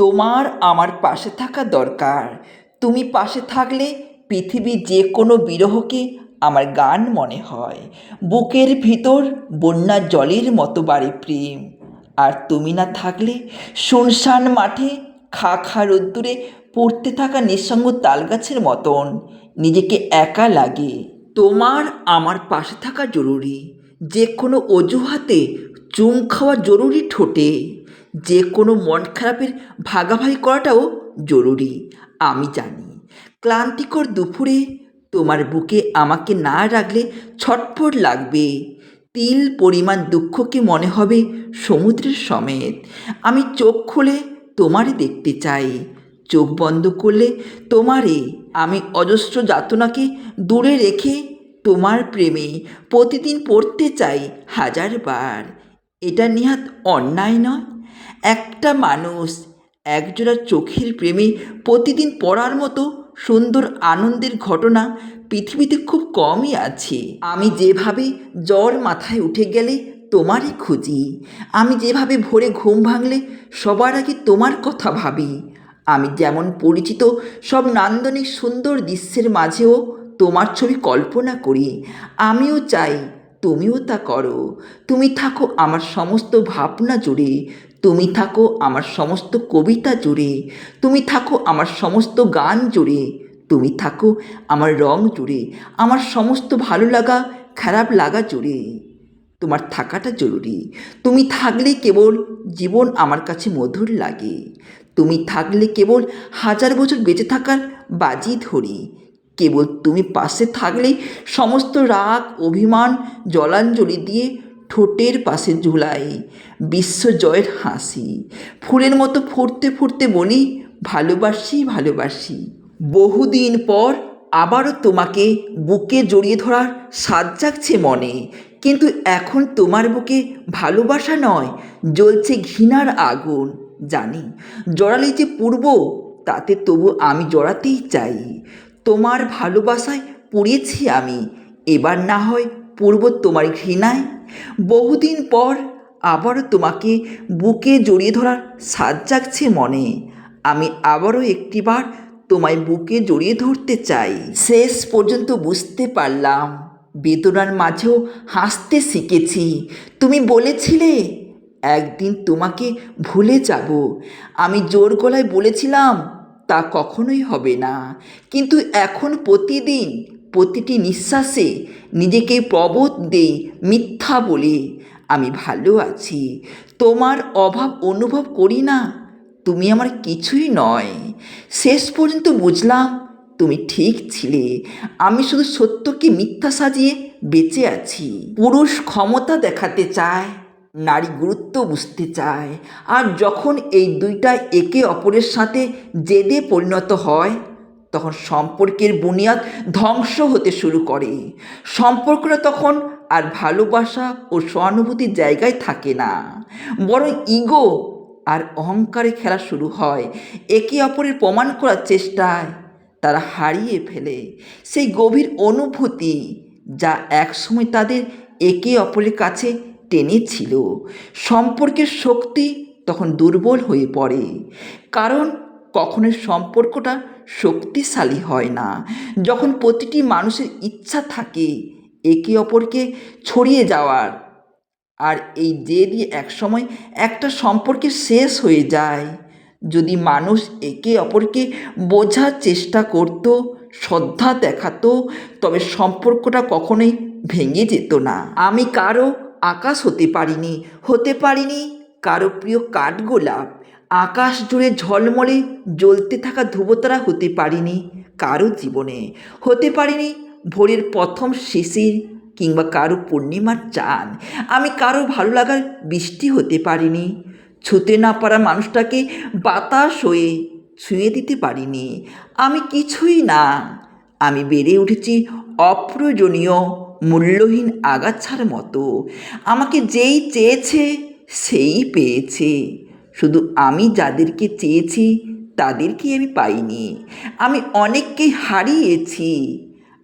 তোমার আমার পাশে থাকা দরকার। তুমি পাশে থাকলে পৃথিবীর যে কোনো বিরহকে আমার গান মনে হয়। বুকের ভিতর বন্যার জলের মতো বাড়ি প্রেম। আর তুমি না থাকলে শুনশান মাঠে খা খা রোদ্দুরে পড়তে থাকা নিঃসঙ্গ তালগাছের মতন নিজেকে একা লাগে। তোমার আমার পাশে থাকা জরুরি। যে কোনো অজুহাতে চুম খাওয়া জরুরি ঠোঁটে। যে কোনো মন খারাপের ভাগাভাগি করাটাও জরুরি, আমি জানি। ক্লান্তিকর দুপুরে তোমার বুকে আমাকে না রাখলে ছটফট লাগবে। তিল পরিমাণ দুঃখকে মনে হবে সমুদ্রের সমেত। আমি চোখ খুলে তোমারই দেখতে চাই। চোখ বন্ধ করলে তোমারে, আমি অজস্র যাতনাকে দূরে রেখে তোমার প্রেমে প্রতিদিন পড়তে চাই হাজারবার। এটা নিহাত অন্যায় নয় একটা মানুষ, একজোড়া চোখের প্রেমে প্রতিদিন পড়ার মতো সুন্দর আনন্দের ঘটনা পৃথিবীতে খুব কমই আছে। আমি যেভাবে জ্বর মাথায় উঠে গেলে তোমারই খুঁজি। আমি যেভাবে ভোরে ঘুম ভাঙলে সবার আগে তোমার কথা ভাবি। আমি যেমন পরিচিত সব নান্দনিক সুন্দর দৃশ্যের মাঝেও তোমার ছবি কল্পনা করি। আমিও চাই, তুমিও তা করো। তুমি থাকো আমার সমস্ত ভাবনা জুড়ে। তুমি থাকো আমার সমস্ত কবিতা জুড়ে, তুমি থাকো আমার সমস্ত গান জুড়ে, তুমি থাকো আমার রং জুড়ে, আমার সমস্ত ভালো লাগা, খারাপ লাগা জুড়ে। তোমার থাকাটা জরুরি, তুমি থাকলে কেবল জীবন আমার কাছে মধুর লাগে, তুমি থাকলে কেবল হাজার বছর বেঁচে থাকার বাজি ধরি, কেবল তুমি পাশে থাকলেই সমস্ত রাগ, অভিমান, জলাঞ্জলি দিয়ে ঠোঁটের পাশে ঝুলাই বিশ্বজয়ের হাসি। ফুলের মতো ফুটতে ফুটতে বলি ভালোবাসি ভালোবাসি। বহুদিন পর আবারও তোমাকে বুকে জড়িয়ে ধরার স্বাদ জাগছে মনে। কিন্তু এখন তোমার বুকে ভালোবাসা নয়, জ্বলছে ঘৃণার আগুন, জানি। জড়ালে যে পূর্ব তাতে তবু আমি জড়াতেই চাই। তোমার ভালোবাসায় পুড়িয়েছি আমি, এবার না হয় পূর্ব তোমার ঘৃণায়। বহুদিন পর আবারও তোমাকে বুকে জড়িয়ে ধরার স্বাদ জাগছে মনে। আমি আবারও একটিবার তোমায় বুকে জড়িয়ে ধরতে চাই। শেষ পর্যন্ত বুঝতে পারলাম। বেদনার মাঝেও হাসতে শিখেছি। তুমি বলেছিলে, একদিন তোমাকে ভুলে যাব। আমি জোর গলায় বলেছিলাম, তা কখনোই হবে না। কিন্তু এখন প্রতিদিন প্রতিটি নিঃশ্বাসে নিজেকে প্রবোধ দেই মিথ্যা বলে। আমি ভালো আছি। তোমার অভাব অনুভব করি না। তুমি আমার কিছুই নয়। শেষ পর্যন্ত বুঝলাম তুমি ঠিক ছিলে। আমি শুধু সত্যকে মিথ্যা সাজিয়ে বেঁচে আছি। পুরুষ ক্ষমতা দেখাতে চায়, নারী গুরুত্ব বুঝতে চায়। আর যখন এই দুইটা একে অপরের সাথে জেদে পরিণত হয় তখন সম্পর্কের বুনিয়াদ ধ্বংস হতে শুরু করে। সম্পর্কটা তখন আর ভালোবাসা ও সহানুভূতির জায়গায় থাকে না। বরং ইগো আর অহংকারে খেলা শুরু হয়। একে অপরের প্রমাণ করার চেষ্টায় তারা হারিয়ে ফেলে। সেই গভীর অনুভূতি যা একসময় তাদের একে অপরের কাছে টেনেছিল সম্পর্কের শক্তি তখন দুর্বল হয়ে পড়ে। কারণ কখনো সম্পর্কটা শক্তিশালী হয় না। যখন প্রতিটি মানুষের ইচ্ছা থাকে একে অপরকে ছড়িয়ে যাওয়ার, আর এই জেদই একসময় একটা সম্পর্কে শেষ হয়ে যায়, যদি মানুষ একে অপরকে বোঝার চেষ্টা করত, শ্রদ্ধা দেখাতো, তবে সম্পর্কটা কখনোই ভেঙে যেত না। আমি কারও আকাশ হতে পারিনি হতে পারিনি কারও প্রিয় কাঠগোলাপ। আকাশ জুড়ে ঝলমলে জ্বলতে থাকা ধ্রুবতারা হতে পারিনি কারও জীবনে। হতে পারিনি ভোরের প্রথম শিশির কিংবা কারও পূর্ণিমার চাঁদ। আমি কারও ভালো লাগার বৃষ্টি হতে পারিনি। ছুতে না পারা মানুষটাকে বাতাস হয়ে ছুঁয়ে দিতে পারিনি। আমি কিছুই না। আমি বেড়ে উঠেছি অপ্রয়োজনীয় মূল্যহীন আগাছার মতো। আমাকে যেই চেয়েছে, সেই পেয়েছে। শুধু আমি যাদেরকে চেয়েছি তাদেরকে আমি পাইনি। আমি অনেককে হারিয়েছি,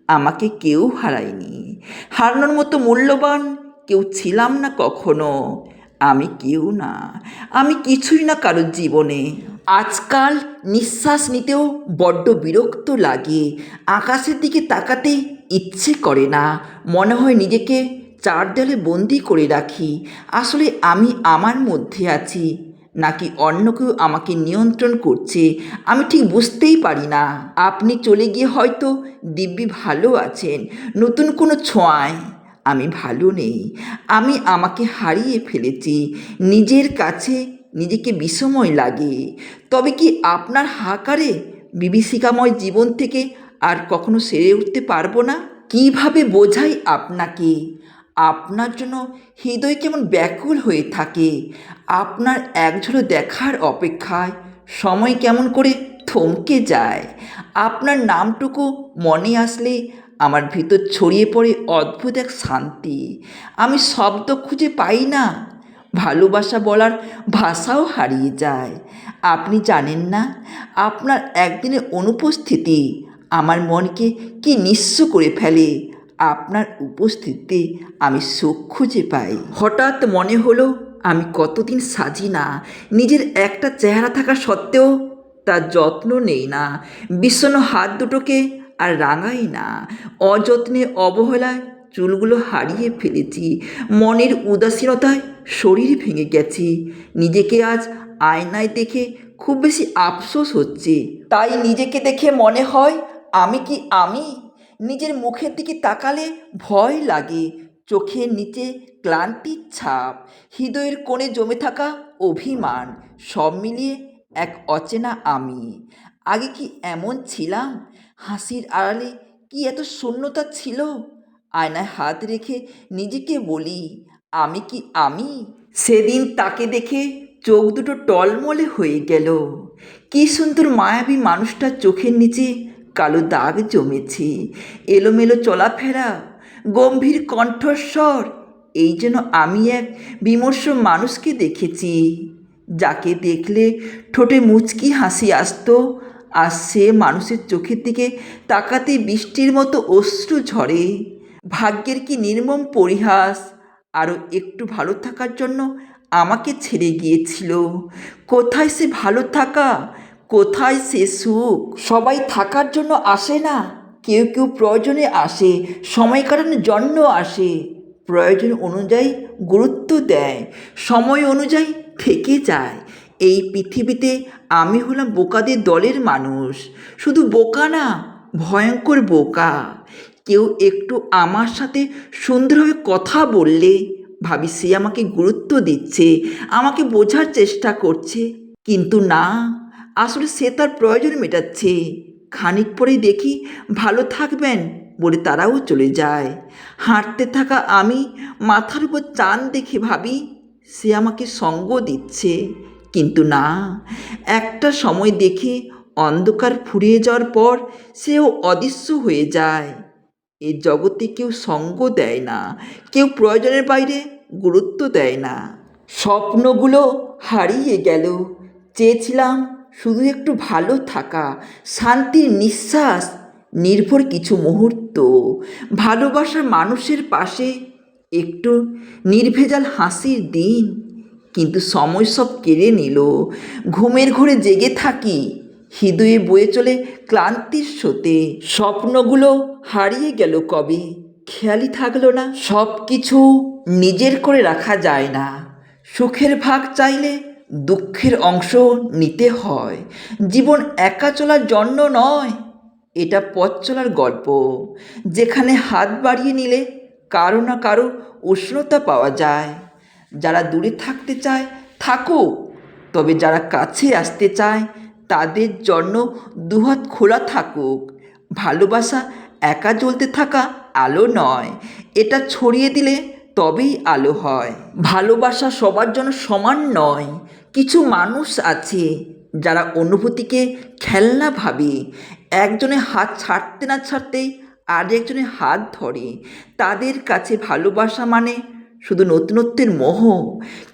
আমাকে কেউ হারায়নি। হারানোর মতো মূল্যবান কেউ ছিলাম না কখনো। আমি কেউ না। আমি কিছুই না কারোর জীবনে। আজকাল নিঃশ্বাস নিতেও বড্ড বিরক্ত লাগে। আকাশের দিকে তাকাতে ইচ্ছে করে না। মনে হয় নিজেকে চার দেয়ালে বন্দি করে রাখি। আসলে আমি আমার মধ্যে আছি। নাকি অন্য কেউ আমাকে নিয়ন্ত্রণ করছে? আমি ঠিক বুঝতেই পারি না। আপনি চলে গিয়ে হয়তো দিব্যি ভালো আছেন, নতুন কোনো ছোঁয়ায়। আমি ভালো নেই। আমি আমাকে হারিয়ে ফেলেছি। নিজের কাছে নিজেকে বিষময় লাগে। তবে কি আপনার হাকারে বিভীষিকাময় জীবন থেকে আর কখনো সেরে উঠতে পারব না? কীভাবে বোঝাই আপনাকে? আপনার জন্য হৃদয় কেমন ব্যাকুল হয়ে থাকে। আপনার একঝুলো দেখার অপেক্ষায় সময় কেমন করে থমকে যায়। আপনার নামটুকু মনে আসলে আমার ভিতর ছড়িয়ে পড়ে অদ্ভুত এক শান্তি। আমি শব্দ খুঁজে পাই না। ভালোবাসা বলার ভাষাও হারিয়ে যায়। আপনি জানেন না, আপনার একদিনের অনুপস্থিতি আমার মনকে কি নিঃস্ব করে ফেলে। আপনার উপস্থিতি আমি সুখ খুঁজে পাই। হঠাৎ মনে হলো আমি কতদিন সাজি না, নিজের একটা চেহারা থাকা সত্ত্বেও তার যত্ন নেই না, বিষণ্ণ হাত দুটোকে আর রাঙাই না, অযত্নে অবহেলায় চুলগুলো হারিয়ে ফেলেছি, মনের উদাসীনতায় শরীর ভেঙে গেছে, নিজেকে আজ আয়নায় দেখে খুব বেশি আফসোস হচ্ছে। তাই নিজেকে দেখে মনে হয় আমি কি আমি? নিজের মুখের দিকে তাকালে ভয় লাগে। চোখের নিচে ক্লান্তির ছাপ। হৃদয়ের কোণে জমে থাকা অভিমান। সব মিলিয়ে এক অচেনা আমি। আগে কি এমন ছিলাম? হাসির আড়ালে কি এত শূন্যতা ছিল? আয়নায় হাত রেখে নিজেকে বলি, আমি কি আমি? সেদিন তাকে দেখে চোখ দুটো টলমলে হয়ে গেল। কি সুন্দর মায়াবী মানুষটার চোখের নিচে কালো দাগ জমেছে। এলোমেলো চলাফেরা, গম্ভীর কণ্ঠস্বর, এই যেন আমি এক বিমর্ষ মানুষকে দেখেছি, যাকে দেখলে ঠোঁটে মুচকি হাসি আসতো, আর সে মানুষের চোখের দিকে তাকাতে বৃষ্টির মতো অশ্রু ঝরে। ভাগ্যের কি নির্মম পরিহাস আরও একটু ভালো থাকার জন্য আমাকে ছেড়ে গিয়েছিল। কোথায় সে ভালো থাকা কোথায় সে সুখ? সবাই থাকার জন্য আসে না। কেউ কেউ প্রয়োজনে আসে, সময় কাটানোর জন্য আসে। প্রয়োজন অনুযায়ী গুরুত্ব দেয়, সময় অনুযায়ী থেকে যায়। এই পৃথিবীতে আমি হলাম বোকাদের দলের মানুষ। শুধু বোকা না, ভয়ঙ্কর বোকা। কেউ একটু আমার সাথে সুন্দরভাবে কথা বললে, ভাবি সে আমাকে গুরুত্ব দিচ্ছে, আমাকে বোঝার চেষ্টা করছে। কিন্তু না আসলে সে তার প্রয়োজন মেটাচ্ছে। খানিক পরেই দেখি ভালো থাকবেন বলে তারাও চলে যায়। হাঁটতে থাকা আমি মাথার উপর চাঁদ দেখে ভাবি, সে আমাকে সঙ্গ দিচ্ছে। কিন্তু না, একটা সময় দেখে অন্ধকার ফুরিয়ে যাওয়ার পর সেও অদৃশ্য হয়ে যায়। এ জগতে কেউ সঙ্গ দেয় না, কেউ প্রয়োজনের বাইরে গুরুত্ব দেয় না। স্বপ্নগুলো হারিয়ে গেল, চেয়েছিলাম শুধু একটু ভালো থাকা, শান্তির নিঃশ্বাস, নির্ভর কিছু মুহূর্ত। ভালোবাসার মানুষের পাশে একটু নির্ভেজাল হাসির দিন, কিন্তু সময় সব কেড়ে নিল। ঘুমের ঘরে জেগে থাকি, হৃদয়ে বয়ে চলে ক্লান্তির স্রোতে। স্বপ্নগুলো হারিয়ে গেল কবে? খেয়ালই থাকল না সব কিছু নিজের করে রাখা যায় না। সুখের ভাগ চাইলে দুঃখের অংশ নিতে হয়। জীবন একা চলার জন্য নয়, এটা পথ চলার গল্প। যেখানে হাত বাড়িয়ে নিলে কারও না কারও উষ্ণতা পাওয়া যায়। যারা দূরে থাকতে চায়, থাকুক। তবে যারা কাছে আসতে চায়, তাদের জন্য দুহাত খোলা থাকুক। ভালোবাসা একা জ্বলতে থাকা আলো নয়, এটা ছড়িয়ে দিলে তবেই আলো হয়। ভালোবাসা সবার জন্য সমান নয়। কিছু মানুষ আছে যারা অনুভূতিকে খেলনা ভাবে। একজনের হাত ছাড়তে না ছাড়তেই আরেকজনের হাত ধরে। তাদের কাছে ভালোবাসা মানে শুধু নতুনত্বের মোহ,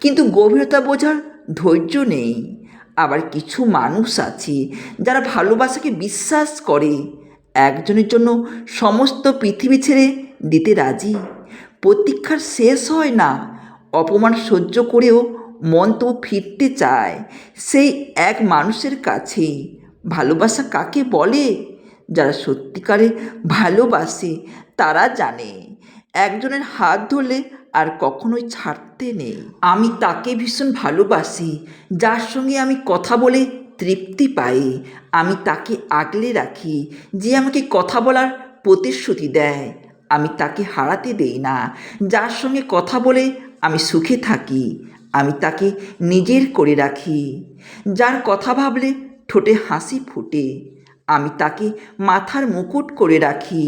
কিন্তু গভীরতা বোঝার ধৈর্য নেই। আবার কিছু মানুষ আছে যারা ভালোবাসাকে বিশ্বাস করে। একজনের জন্য সমস্ত পৃথিবী ছেড়ে দিতে রাজি। প্রতীক্ষার শেষ হয় না। অপমান সহ্য করেও মন তো ফিরতে চায়। সেই এক মানুষের কাছে। ভালোবাসা কাকে বলে? যারা সত্যিকারে ভালোবাসে, তারা জানে। একজনের হাত ধরলে আর কখনোই ছাড়তে নেই। আমি তাকে ভীষণ ভালোবাসি, যার সঙ্গে আমি কথা বলে তৃপ্তি পাই। আমি তাকে আগলে রাখি, যে আমাকে কথা বলার প্রতিশ্রুতি দেয়। আমি তাকে হারাতে দেই না। যার সঙ্গে কথা বলে আমি সুখে থাকি, আমি তাকে নিজের করে রাখি। যার কথা ভাবলে ঠোঁটে হাসি ফুটে, আমি তাকে মাথার মুকুট করে রাখি,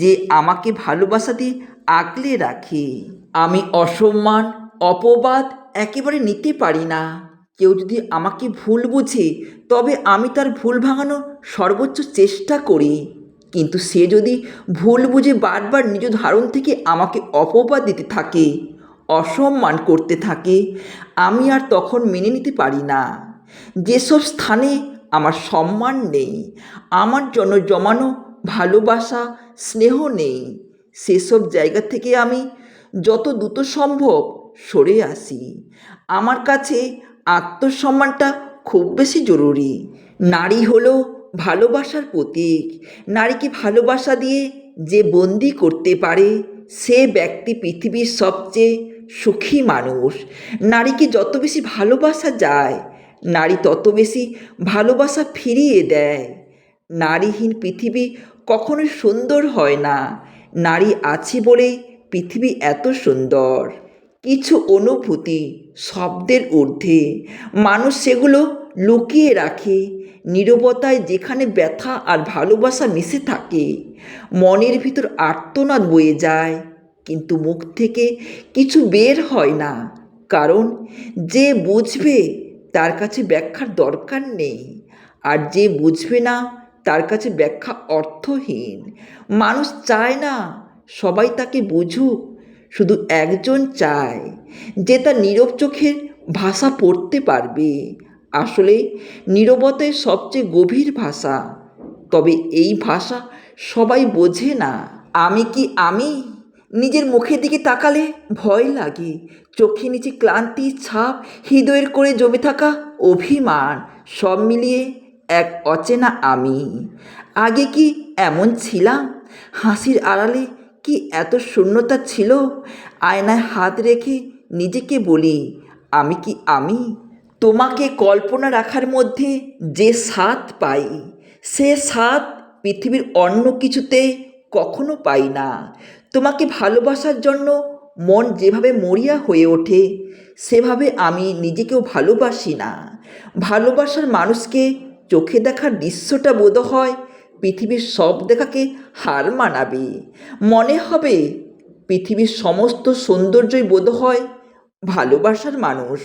যে আমাকে ভালোবাসা দিয়ে আগলে রাখে। আমি অসম্মান, অপবাদ একেবারে নিতে পারি না। কেউ যদি আমাকে ভুল বুঝে, তবে আমি তার ভুল ভাঙানোর সর্বোচ্চ চেষ্টা করি। কিন্তু সে যদি ভুল বুঝে বারবার নিজ ধারণ থেকে আমাকে অপবাদ দিতে থাকে, অসম্মান করতে থাকে, আমি আর তখন মেনে নিতে পারি না। যেসব স্থানে আমার সম্মান নেই, আমার জন্য জমানো ভালোবাসা, স্নেহ নেই, সেসব জায়গা থেকে আমি যত দ্রুত সম্ভব সরে আসি। আমার কাছে আত্মসম্মানটা খুব বেশি জরুরি। নারী হলো ভালোবাসার প্রতীক। নারীকে ভালোবাসা দিয়ে যে বন্দি করতে পারে, সে ব্যক্তি পৃথিবীর সবচেয়ে সুখী মানুষ। নারীকে যত বেশি ভালোবাসা যায়, নারী তত বেশি ভালোবাসা ফিরিয়ে দেয়। নারীহীন পৃথিবী কখনোই সুন্দর হয় না। নারী আছে বলেই পৃথিবী এত সুন্দর। কিছু অনুভূতি শব্দের ঊর্ধ্বে। মানুষ সেগুলো লুকিয়ে রাখে। নীরবতায় যেখানে ব্যথা আর ভালোবাসা মিশে থাকে, মনের ভিতর আর্তনাদ বয়ে যায়। কিন্তু মুখ থেকে কিছু বের হয় না, কারণ যে বুঝবে তার কাছে ব্যাখ্যার দরকার নেই। আর যে বুঝবে না তার কাছে ব্যাখ্যা অর্থহীন। মানুষ চায় না সবাই তাকে বুঝুক, শুধু একজন চায় যে তার নীরব চোখের ভাষা পড়তে পারবে। আসলে নীরবতাই সবচেয়ে গভীর ভাষা। তবে এই ভাষা সবাই বোঝে না। আমি কি আমি? নিজের মুখের দিকে তাকালে ভয় লাগে। চোখে নিচে ক্লান্তি, ছাপ, হৃদয়ের করে জমে থাকা অভিমান, সব মিলিয়ে এক অচেনা আমি। আগে কি এমন ছিলাম? হাসির আড়ালে কি এত শূন্যতা ছিল? আয়নায় হাত রেখে নিজেকে বলি, আমি কি আমি? তোমাকে কল্পনা রাখার মধ্যে যে স্বাদ পাই, সে স্বাদ পৃথিবীর অন্য কিছুতে কখনো পাই না। তোমাকে ভালোবাসার জন্য মন যেভাবে মরিয়া হয়ে ওঠে, সেভাবে আমি নিজেকেও ভালোবাসি না। ভালোবাসার মানুষকে চোখে দেখার দৃশ্যটা বোধ হয় পৃথিবীর সব দেখাকে হার মানাবে। মনে হবে পৃথিবীর সমস্ত সৌন্দর্যই বোধ হয় ভালোবাসার মানুষ।